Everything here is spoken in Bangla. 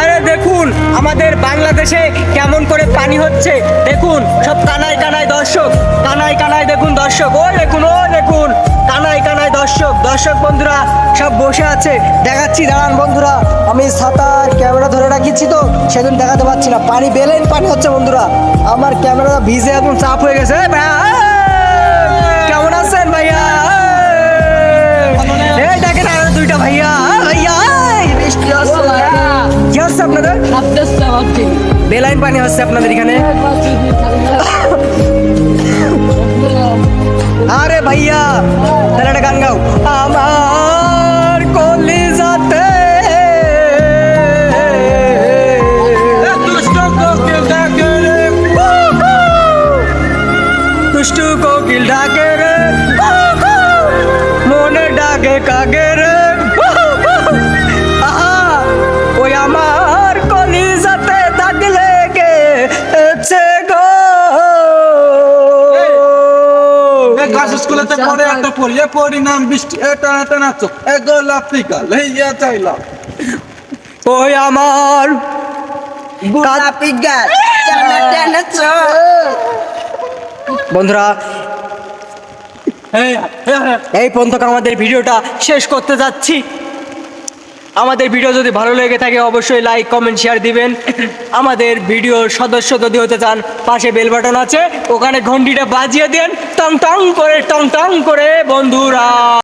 আরে দেখুন, আমাদের বাংলাদেশে কেমন করে পানি হচ্ছে। দেখুন, সব কানায় কানায় দর্শক, কানায় কানায় দেখুন দর্শক। ও দেখুন ও দেখুন, কানায় কানায় দর্শক। দর্শক বন্ধুরা, সব বসে আছে। দেখাচ্ছি, দাঁড়ান বন্ধুরা, আমি সাঁতার ক্যামেরা ধরে রাখিছি তো, সেদিন দেখাতে পারছি না। পানি বেলেন পানি হচ্ছে বন্ধুরা। আমার ক্যামেরা ভিজে একদম চাপ হয়ে গেছে। এই কি হচ্ছে আপনাদের বেলাইন পানি হচ্ছে আপনাদের এখানে আরে ভাইয়া তাহলে একটা গান গাও আমার কলিজাতে দুষ্টু কোকিল ডাকে রে স্কুলেতে পড়ে একটা পড়িয়ে পরিণাম বৃষ্টি এটা এটা নাচ চাইলাম ওই আমার গোলাপি বন্ধুরা এই পর্যন্ত আমাদের ভিডিওটা শেষ করতে যাচ্ছি। আমাদের ভিডিও যদি ভালো লেগে থাকে, অবশ্যই লাইক কমেন্ট শেয়ার দিবেন। আমাদের ভিডিওর সদস্য যদি হতে চান, পাশে বেল বাটন আছে, ওখানে ঘন্টিটা বাজিয়ে দেন। টং টং করে, টং টং করে, বন্ধুরা।